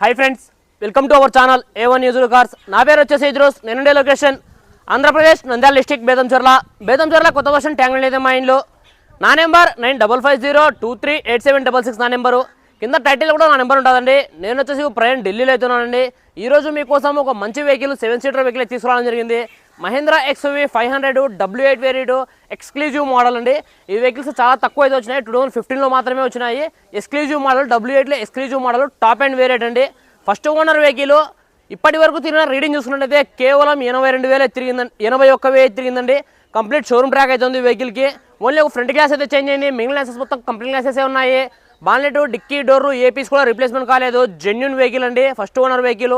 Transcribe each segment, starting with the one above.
Hi friends welcome to our channel A one news cars నా పేరు వచ్చేసి ఇద్రోస్ నేనుండే లొకేషన్ ఆంధ్రప్రదేశ్ నంద్యాల డిస్టిక్ బేదంచర్ల బేదంచర్ల కొత్త వర్షన్ ట్యాంగ్ అయితే మా ఇంట్లో నా number nine double five zero two three eight seven double six నా నెంబరు కింద టైటిల్ కూడా నా నెంబర్ ఉంటుందండి. నేను వచ్చేసి ప్రయాణం ఢిల్లీలో అవుతున్నానండి ఈరోజు మీకోసం ఒక మంచి వెహికల్ సెవెన్ సీటర్ వెహికల్ తీసుకురావడం జరిగింది. Mahindra XUV five hundred W eight variant exclusive model అండి. ఈ వెహికల్స్ చాలా తక్కువ అయితే వచ్చినాయి టూ థౌసండ్ ఫిఫ్టీన్లో మాత్రమే వచ్చినాయి. ఎక్స్క్లూజివ్ మోడల్ డబ్ల్యూ ఎయిట్లో exclusive model top end variant అండి. ఫస్ట్ ఓనర్ వెహికల్ ఇప్పటి వరకు తిరిగిన రీడింగ్ చూసుకున్నట్టయితే కేవలం ఎనభై రెండు వేలే తిరిగిందండి ఎనభై ఒక్క వేలు తిరిగిందండి. కంప్లీట్ షోరూమ్ ట్రాక్ ఉంది వెహికల్కి ఓన్లీ ఒక ఫ్రంట్ గ్లాస్ అయితే చేంజ్ అయింది మిగిలిన గ్లాసెస్ మొత్తం కంప్లీట్ గ్లాసెసే ఉన్నాయి. బాన్లెట్ డిక్కీ డోర్ ఏపీస్ కూడా రిప్లేస్మెంట్ కాలేదు. జెన్యున్ వెహికల్ అండి. ఫస్ట్ ఓనర్ వెహికల్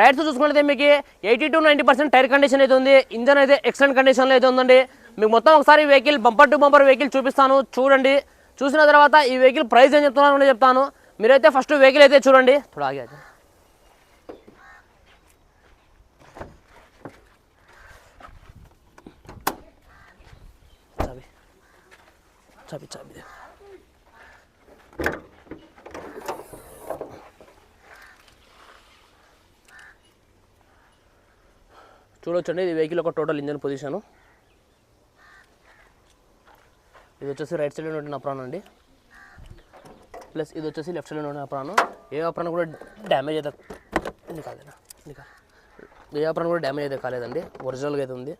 టైర్స్ చూసుకుంటే మీకు eighty to ninety percent tyre condition అయితే ఉంది. ఇంజన్ అయితే ఎక్సలెంట్ కండిషన్లో అయితే ఉందండి. మీకు మొత్తం ఒకసారి vehicle bumper to bumper vehicle చూపిస్తాను. చూడండి. చూసిన తర్వాత ఈ వెహికల్ ప్రైస్ ఏం చెప్తున్నాను చెప్తాను. మీరైతే ఫస్ట్ వెహికల్ అయితే చూడండి. ఇప్పుడు ఆగేది చాబీ చాబీ. చూడొచ్చండి ఇది వెహికల్ ఒక టోటల్ ఇంజన్ పొజిషను ఇది వచ్చేసి రైట్ సైడ్ ఉండే అప్రాన్ అండి. ప్లస్ ఇది వచ్చేసి లెఫ్ట్ సైడ్ ఉండే అప్రాన్. ఏ అప్రాన్ కూడా డ్యామేజ్ అయితే ఇది కాదేనా ఇది కాదు ఏ అప్రాన్ కూడా డ్యామేజ్ అయితే కాలేదండి. ఒరిజినల్గా అయితే ఉంది.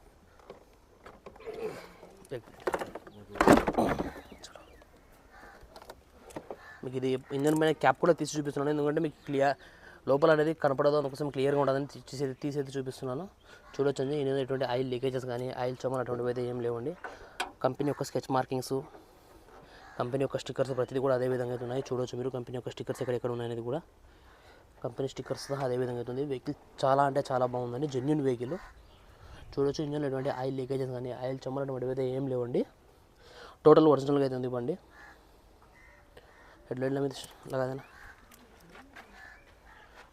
మీకు ఇది ఇంజన్ పైన క్యాప్ కూడా తీసి చూపిస్తున్నాను. ఎందుకంటే మీకు క్లియర్ లోపల అనేది కనపడదు అందుకోసం క్లియర్గా ఉండదని తీసేది తీసేది చూపిస్తున్నాను. చూడొచ్చండి ఇందులో ఎటువంటి ఆయిల్ లీకేజెస్ కానీ ఆయిల్ చమన్ అటువంటివి అయితే ఏం లేవండి. కంపెనీ యొక్క స్కెచ్ మార్కింగ్స్ కంపెనీ యొక్క స్టిక్కర్స్ ప్రతిదీ కూడా అదే విధంగా అయితే ఉన్నాయి. చూడొచ్చు మీరు కంపెనీ యొక్క స్టిక్కర్స్ ఎక్కడెక్కడ ఉన్నాయనేది కూడా. కంపెనీ స్టిక్కర్స్ అదే విధంగా అవుతుంది వెహికల్ చాలా అంటే చాలా బాగుందండి జెన్యున్ వెహికల్ చూడొచ్చు ఇంజన్లో ఎటువంటి ఆయిల్ లీకేజెస్ కానీ ఆయిల్ చమ్మలు అటువంటివి అయితే ఏం లేవండి. టోటల్ ఒరిజినల్గా అయితే ఉంది బండి హెడ్లైట్ల మీద లగాదేనా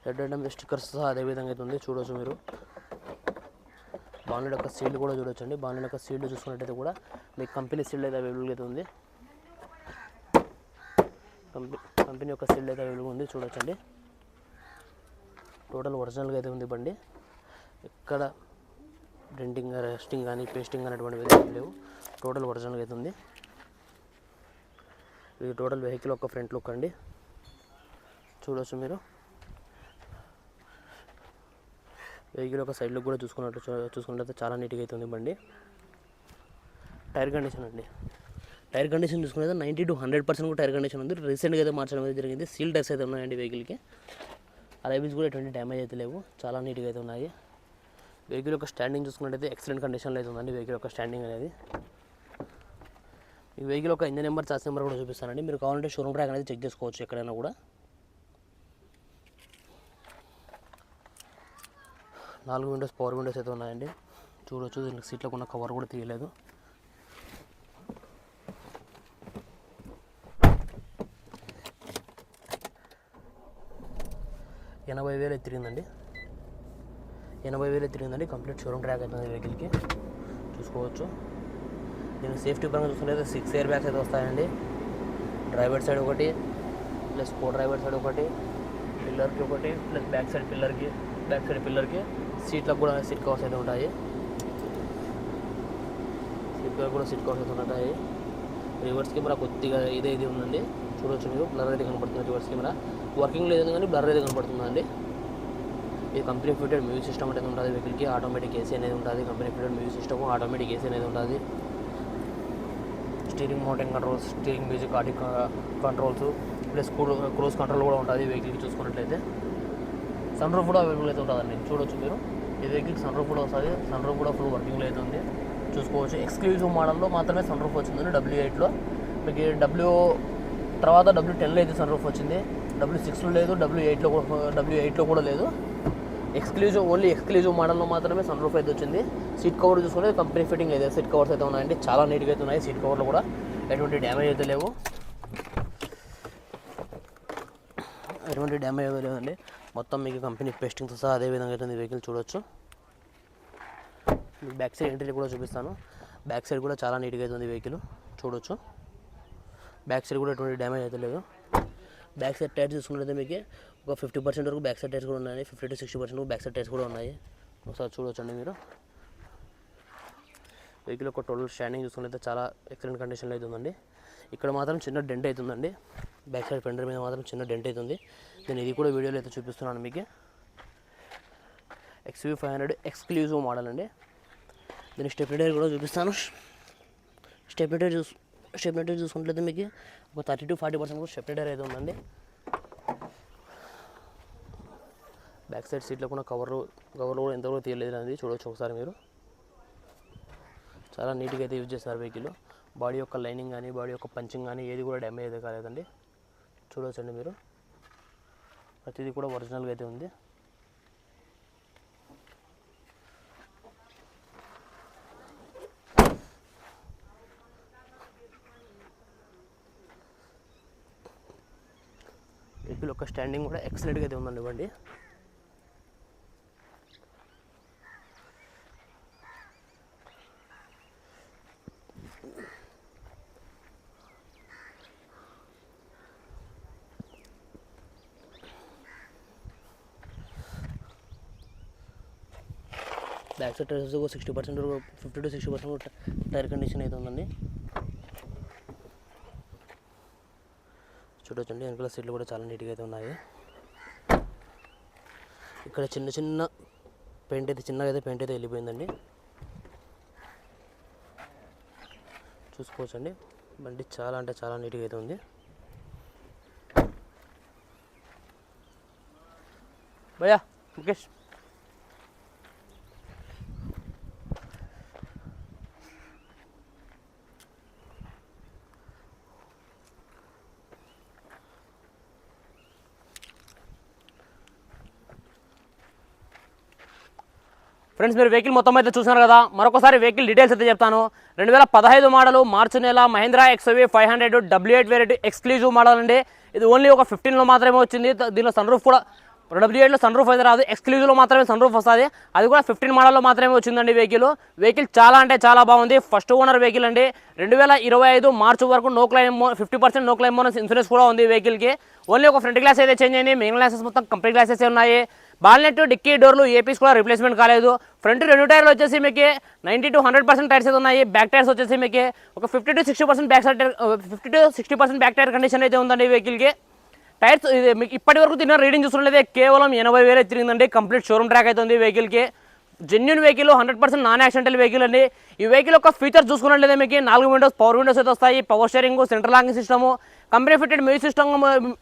హెడ్ అండ్ స్టిక్కర్స్ సహా అదే విధంగా అయితే ఉంది. చూడొచ్చు మీరు. బాండ్ల యొక్క సీల్డ్ కూడా చూడొచ్చండి. బాన్లెట్ యొక్క సీల్డ్ చూసుకున్నట్టయితే కూడా మీకు కంపెనీ సీల్డ్ అయితే అవైలబుల్గా అయితే ఉంది. కంపెనీ కంపెనీ యొక్క సీల్డ్ అయితే అవైలబుల్ ఉంది. చూడొచ్చండి. టోటల్ ఒరిజినల్గా అయితే ఉంది బండి. ఎక్కడ ప్రింటింగ్ రెస్టింగ్ కానీ పేస్టింగ్ అనేటువంటివి అయితే ఏం లేవు. టోటల్ ఒరిజినల్గా అయితే ఉంది. ఇది టోటల్ వెహికల్ ఒక ఫ్రంట్ లుక్ అండి. చూడవచ్చు మీరు. వెహికల్ ఒక సైడ్ లుక్ కూడా చూసుకున్నట్టు చూ- చూసుకున్నట్లయితే చాలా నీట్గా అయితే ఉంది బండి. టైర్ కండిషన్ అండి. టైర్ కండిషన్ చూసుకున్నది నైంటీ టు హండ్రెడ్ పర్సెంట్ కూడా టైర్ కండిషన్ ఉంది. రీసెంట్గా అయితే మార్చడం అయితే జరిగింది. సీల్ టైర్స్ అయితే ఉన్నాయండి వెహికల్కి అలైవిల్స్ కూడా ఎటువంటి డ్యామేజ్ అయితే లేవు. చాలా నీట్గా అయితే ఉన్నాయి. వెహికల్ యొక్క స్టాండింగ్ చూసుకున్నట్టయితే ఎక్సలెంట్ కండిషన్లో అయితే ఉందండి వెహికల్ యొక్క స్టాండింగ్ అనేది. ఈ వెహికల్ ఒక ఇంజన్ నెంబర్ చార్జ్ నెంబర్ కూడా చూపిస్తానండి. మీరు కావాలంటే షోరూమ్ ట్రాక్ అనేది చెక్ చేసుకోవచ్చు ఎక్కడైనా కూడా. నాలుగు విండోస్ పవర్ విండోస్ అయితే ఉన్నాయండి. చూడొచ్చు దీనికి సీట్లకు ఉన్న కవర్ కూడా తీయలేదు. ఎనభై వేలు తిరిగిందండి. ఎనభై వేలు తిరిగిందండి. కంప్లీట్ షోరూమ్ ట్రాక్ అవుతుంది వెహికల్కి చూసుకోవచ్చు. దీనికి సేఫ్టీ పరంగా చూసుకుంటే సిక్స్ ఇయర్ బ్యాగ్స్ అయితే వస్తాయండి. డ్రైవర్ సైడ్ ఒకటి ప్లస్ కో డ్రైవర్ సైడ్ ఒకటి పిల్లర్కి ఒకటి ప్లస్ బ్యాక్ సైడ్ పిల్లర్కి బ్యాక్ సైడ్ పిల్లర్కి సీట్లకు కూడా సీట్ కవర్స్ అయితే ఉంటాయి. సీట్లకు కూడా సీట్ కవర్స్ అయితే ఉంటాయి. రివర్స్ కెమెరా కొద్దిగా ఇదే ఇది ఉందండి. చూడొచ్చు మీరు. బ్లర్ అయితే కనపడుతుంది రివర్స్ కెమెరా. వర్కింగ్ లేదు కానీ బ్లర్ అయితే కనపడుతుందండి. ఇది కంపెనీ ఫిటెడ్ మ్యూజిక్ సిస్టమ్ అనేది ఉంటుంది వెహికల్కి. ఆటోమేటిక్ ఏసీ అనేది ఉంటుంది. Company fitted music system automatic AC అనేది ఉంటుంది. Steering mounted controls steering music audio controls plus cruise control కూడా ఉంటుంది వెహికల్కి చూసుకున్నట్లయితే. సన్ రూఫ్ కూడా అవైలబుల్ అయితే ఉంటుందండి. చూడొచ్చు మీరు. ఈ సన్ రూఫ్ కూడా వస్తుంది సన్ రూఫ్ కూడా ఫుల్ వర్కింగ్లో అయితే ఉంది. చూసుకోవచ్చు. ఎక్స్క్లూజివ్ మోడల్లో మాత్రమే సన్ రూఫ్ వచ్చింది డబ్ల్యూ ఎయిట్లో మీకు డబ్ల్యూ తర్వాత డబ్ల్యూ టెన్లో అయితే సన్ రూఫ్ వచ్చింది. డబ్ల్యూ సిక్స్లో లేదు డబ్ల్యూ ఎయిట్లో డబ్ల్యూ ఎయిట్లో కూడా లేదు. ఎక్స్క్లూజివ్ ఓన్లీ ఎక్స్క్లూజివ్ మోడల్లో మాత్రమే సన్ రూఫ్ అయితే వచ్చింది. సీట్ కవర్ చూసుకుంటే కంపెనీ ఫిట్టింగ్ అయితే సీట్ కవర్స్ అయితే ఉన్నాయండి. చాలా నీట్గా అయితే ఉన్నాయి సీట్ కవర్లు కూడా. ఎటువంటి డ్యామేజ్ అయితే లేవు. ఎటువంటి డ్యామేజ్ అయితే లేదండి మొత్తం మీకు కంపెనీ పేస్టింగ్తో సహా అదే విధంగా అయితే వెహికల్ చూడొచ్చు. మీకు బ్యాక్ సైడ్ ఎంట్రీ కూడా చూపిస్తాను. బ్యాక్ సైడ్ కూడా చాలా నీట్గా అయితే ఉంది వెహికల్. చూడొచ్చు. బ్యాక్ సైడ్ కూడా ఎటువంటి డ్యామేజ్ అయితే లేదు. బ్యాక్ సైడ్ టైర్స్ చూసుకున్నట్లయితే మీకు ఒక ఫిఫ్టీ పర్సెంట్ వరకు బ్యాక్ సైడ్ టైర్స్ కూడా ఉన్నాయి fifty to sixty percent back side tyres కూడా ఉన్నాయి. ఒకసారి చూడొచ్చండి మీరు. వెహికల్ ఒక టోటల్ స్టాండింగ్ చూసుకున్నట్లయితే చాలా ఎక్సలెంట్ కండిషన్లో అయితే ఉందండి. ఇక్కడ మాత్రం చిన్న డెంట్ అవుతుందండి బ్యాక్ సైడ్ ఫెండర్ మీద మాత్రం చిన్న డెంట్ అవుతుంది నేను ఇది కూడా వీడియోలో అయితే చూపిస్తున్నాను మీకు. XUV five hundred exclusive model అండి. దీని స్టెప్లెటర్ కూడా చూపిస్తాను. స్టెప్లెటర్ చూసు స్టెప్లెటర్ చూసుకుంటే మీకు ఒక థర్టీ టు ఫార్టీ పర్సెంట్ కూడా స్టెప్లెటర్ అయితే ఉందండి. బ్యాక్ సైడ్ సీట్లో కూడా కవర్ కవర్లు కూడా ఎంతవరకు తీయలేదు అనేది చూడవచ్చు ఒకసారి మీరు. చాలా నీట్గా అయితే యూజ్ చేస్తారు వెహికల్ బాడీ యొక్క లైనింగ్ కానీ బాడీ యొక్క పంచింగ్ కానీ ఏది కూడా డ్యామేజ్ అయితే కాలేదండి. చూడవచ్చండి మీరు. ప్రతిదీ కూడా ఒరిజినల్గా అయితే ఉంది. వెహికల్ యొక్క స్టాండింగ్ కూడా ఎక్సలెంట్గా అయితే ఉందండి బండి బ్యాక్ సైడ్ టైర్స్ ఒక sixty percent fifty to sixty percent tyre condition అయితే ఉందండి. చూడొచ్చండి వెనకాల సీట్లు కూడా చాలా నీట్గా అయితే ఉన్నాయి. ఇక్కడ చిన్న చిన్న పెయింట్ అయితే చిన్నగా అయితే పెయింట్ అయితే వెళ్ళిపోయిందండి. చూసుకోవచ్చండి బండి చాలా అంటే చాలా నీట్గా అయితే ఉంది. భయ్యా ముఖేష్. ఫ్రెండ్స్ మీరు వెహికల్ మొత్తం అయితే చూసినారు కదా. మరొకసారి వెహికల్ డీటెయిల్స్ అయితే చెప్తాను. రెండు వేల పదహైదు మోడల్ మార్చి నెల Mahindra XUV five hundred W eight variant exclusive model అండి. ఇది ఓన్లీ ఒక ఫిఫ్టీన్లో మాత్రమే వచ్చింది. దీనిలో సన్ రూఫ్ కూడా డబ్ల్యూ ఎయిట్లో సన్ రూఫ్ అయితే రాదు. ఎక్స్క్లూజివ్లో మాత్రమే సన్ రూఫ్ వస్తుంది. అది కూడా ఫిఫ్టీన్ మోడల్లో మాత్రమే వచ్చిందండి వెహికల్ వెహికల్ చాలా అంటే చాలా బాగుంది. ఫస్ట్ ఓనర్ వెహికల్ అండి. రెండు వేల ఇరవై ఐదు మార్చి వరకు no claim fifty percent no claim bonus insurance కూడా ఉంది వెహికల్కి ఓన్లీ ఒక ఫ్రంట్ గ్లాస్ అయితే చేంజ్ అయింది. మెయిన్ గ్లాసెస్ మొత్తం కంప్లీట్ గ్లాసెస్ ఉన్నాయి. బాల్నెట్ డిక్కీ డోర్లు ఏపీస్ కూడా రిప్లేస్మెంట్ కాలేదు. ఫ్రంట్ రెండు టైర్లు వచ్చేసి మీకు ninety to hundred percent tyres అయితే ఉన్నాయి. బ్యాక్ టైర్స్ వచ్చేసి మీకు ఒక fifty to sixty percent back side fifty to sixty percent back tyre condition అయితే ఉందండి ఈ వెహికల్కి టైర్స్ ఇది మీకు ఇప్పటి వరకు తిన్న రీడింగ్ చూస్తున్నట్లయితే కేవలం ఎనభై వేలు తిరిగిందండి. కంప్లీట్ షోరూమ్ ట్రాక్ అవుతుంది వెహికల్కి genuine vehicle hundred percent non accidental vehicle అండి. ఈ వెహికల్ యొక్క ఫీచర్ చూసుకున్నట్లయితే మీకు నాలుగు విండోస్ పవర్ విండోస్ అయితే వస్తాయి. Power steering central locking system company fitted music system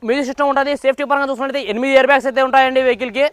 music system ఉంటుంది. సేఫ్టీ పరంగా చూసుకున్నట్లయితే ఎనిమిది ఇయర్ బ్యాగ్స్ అయితే ఉంటాయండి వెహికల్కి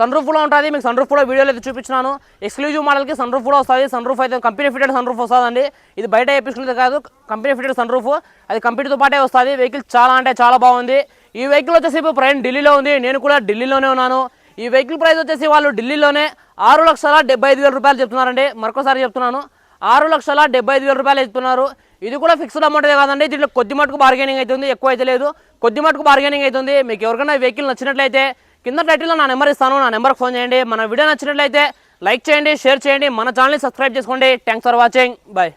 సన్ రూఫ్ కూడా ఉంటుంది. మీకు సన్ రూఫ్ కూడా వీడియోలో అయితే చూపించినాను. ఎక్స్క్లూజివ్ మోడల్కి సన్ రూఫ్ కూడా వస్తుంది. సన్ రూఫ్ అయితే కంపెనీ ఫిటెడ్ సన్ రూఫ్ వస్తుందండి. ఇది బయట వేయించుకునేది కాదు. కంపెనీ ఫిటెడ్ సన్ రూఫ్ అది కంపెనీతో పాటే వస్తుంది. వెహికల్ చాలా అంటే చాలా బాగుంది. ఈ వెహికల్ వచ్చేసి ఇప్పుడు ప్రయాణం ఢిల్లీలో ఉంది. నేను కూడా ఢిల్లీలోనే ఉన్నాను. ఈ వెహికల్ ప్రైస్ వచ్చేసి వాళ్ళు ఢిల్లీలోనే ఆరు లక్షల డెబ్బై ఐదు వేల రూపాయలు చెప్తున్నారండి. మరొకసారి చెప్తున్నాను. ఆరు లక్షల డెబ్బై ఐదు వేల రూపాయలు చెప్తున్నారు. ఇది కూడా ఫిక్స్డ్ అమౌంట్ కాదండి. దీంట్లో కొద్ది మటుకు బార్గెనింగ్ అవుతుంది. ఎక్కువ అయితే లేదు. కొద్ది మటుకు బార్గెనింగ్ అవుతుంది. మీకు ఎవరికైనా వెహికల్ నచ్చినట్లయితే కింద టైటిల్లో నా నెంబర్ ఇస్తాను నా నెంబర్కి ఫోన్ చేయండి. మన వీడియో నచ్చినట్లయితే లైక్ చేయండి షేర్ చేయండి. మన ఛానల్ని సబ్స్క్రైబ్ చేసుకోండి. Thanks for watching bye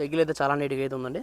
vehicle అయితే చాలా నీట్గా అయితే ఉందండి.